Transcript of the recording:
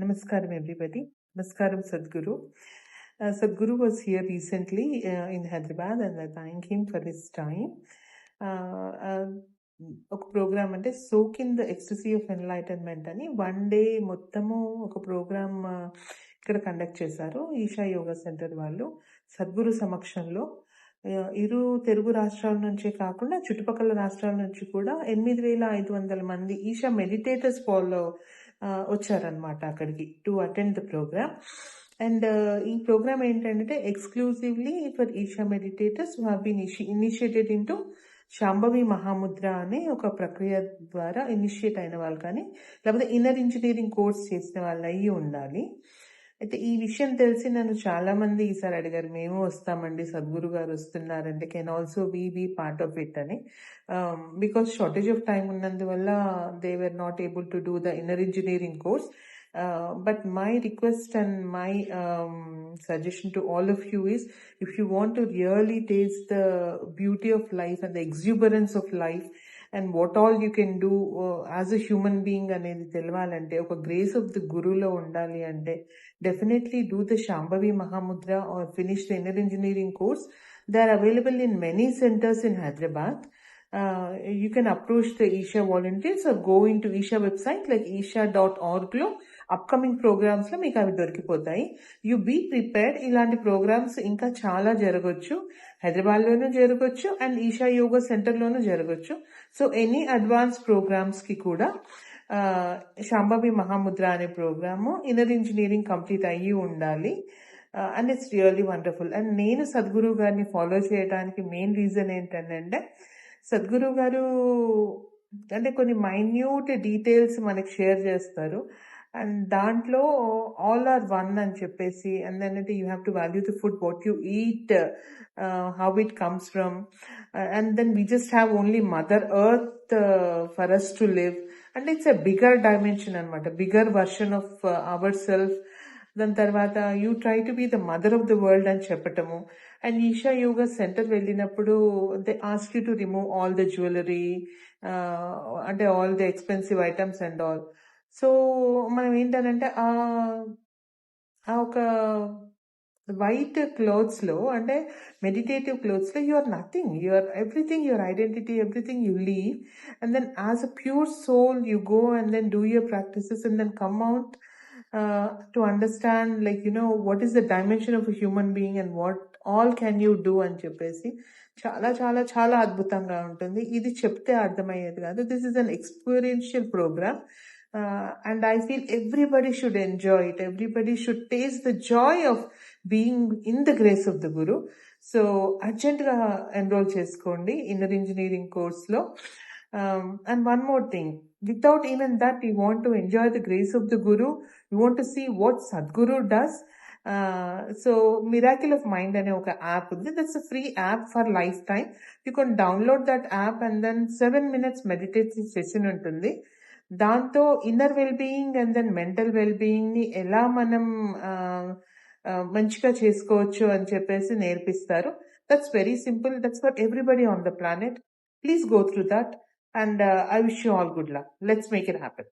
Namaskaram, everybody. Namaskaram, Sadhguru. Uh, Sadhguru was here recently uh, in Hyderabad, and I thank him for his time. Uh, uh, ఒక programme అంటే soak in the ecstasy of enlightenment అని one day మొత్తము ఒక program uh, ఇక్కడ conduct చేశారు Isha yoga centre వాళ్ళు సద్గురు సమక్షంలో ఇరు తెలుగు రాష్ట్రాల నుంచే కాకుండా చుట్టుపక్కల రాష్ట్రాల నుంచి కూడా ఎనిమిది వేల ఐదు వందల మంది ఈషా మెడిటేటర్స్ ఫాలో వచ్చారనమాట అక్కడికి to attend the program and ఈ ప్రోగ్రామ్ ఏంటంటే exclusively for Isha meditators have been initiated into Shambhavi Mahamudra అనే ఒక ప్రక్రియ ద్వారా ఇనిషియేట్ అయిన వాళ్ళు కానీ లేకపోతే ఇన్నర్ ఇంజనీరింగ్ కోర్స్ చేసిన వాళ్ళు అయ్యి ఉండాలి. అయితే ఈ విషయం తెలిసి నన్ను చాలా మంది ఈసారి అడిగారు మేము వస్తామండి సద్గురు గారు వస్తున్నారంటే can also be be part of it అని. బికాస్ షార్టేజ్ ఆఫ్ టైం ఉన్నందువల్ల they were not able to do the inner engineering course but my request and my suggestion to all of you is if you want to really taste the beauty of life and the exuberance of life and what all you can do as a human being అనేది తెలవాలంటే ఒక grace of the గురులో ఉండాలి అంటే definitely do the Shambhavi Mahamudra or finish inner engineering course they are available in many centres in Hyderabad you can approach the Isha volunteers are going to Isha website like Isha dot ఆర్గ్లో upcoming ప్రోగ్రామ్స్లో మీకు అవి దొరికిపోతాయి. You be prepared ఇలాంటి programmes ఇంకా చాలా జరగచ్చు. హైదరాబాద్ లోనూ జరగచ్చు అండ్ ఈషా యోగా సెంటర్ లోనూ జరగచ్చు. సో ఎనీ అడ్వాన్స్ ప్రోగ్రామ్స్కి కూడా శాంబాబి మహాముద్ర అనే ప్రోగ్రాము ఇన్నర్ ఇంజనీరింగ్ కంప్లీట్ అయ్యి ఉండాలి. And it's really wonderful and నేను సద్గురు గారిని ఫాలో చేయడానికి మెయిన్ రీజన్ ఏంటంటే సద్గురు గారు అంటే కొన్ని మైన్యూట్ డీటెయిల్స్ మనకి షేర్ చేస్తారు. అండ్ దాంట్లో ఆల్ ఆర్ వన్ అని చెప్పేసి అండ్ దెన్ అయితే you have to value the food what you eat how it comes from and then we just have only mother earth for us to live and it's a bigger dimension అనమాట bigger version of our self దాని తర్వాత you try to be the mother of the world అని చెప్పటము. And Isha yoga centre వెళ్ళినప్పుడు they ask you to remove all the jewellery అంటే all the expensive items and all so మనం ఏంటంటే ఆ ఒక వైట్ క్లోత్స్లో అంటే meditative క్లోత్స్లో you are nothing you are everything your identity everything you leave and then as a pure soul you go and then do your practices and then come out to understand like you know what is the dimension of human being and what all can you do అని చెప్పేసి చాలా చాలా చాలా అద్భుతంగా ఉంటుంది. ఇది చెప్తే అర్థమయ్యేది కాదు. This is an experiential program and I feel everybody should enjoy it everybody should taste the joy of being in the grace of the guru so అర్జెంట్గా ఎన్రోల్ చేసుకోండి ఇన్నర్ ఇంజనీరింగ్ కోర్స్లో and one more thing without even that you want to enjoy the grace of the guru. You want to see what sadguru does. Uh, so miracle of mind అనే ఒక app ఉంది. That's a free app for lifetime you can download that app and then seven minutes meditative session ఉంటుంది. దాంతో inner well being and then mental well బీయింగ్ని ఎలా మనం మంచిగా చేసుకోవచ్చు అని చెప్పేసి నేర్పిస్తారు. That's very simple that's for everybody on the planet please go through that and I wish you all good luck let's make it happen.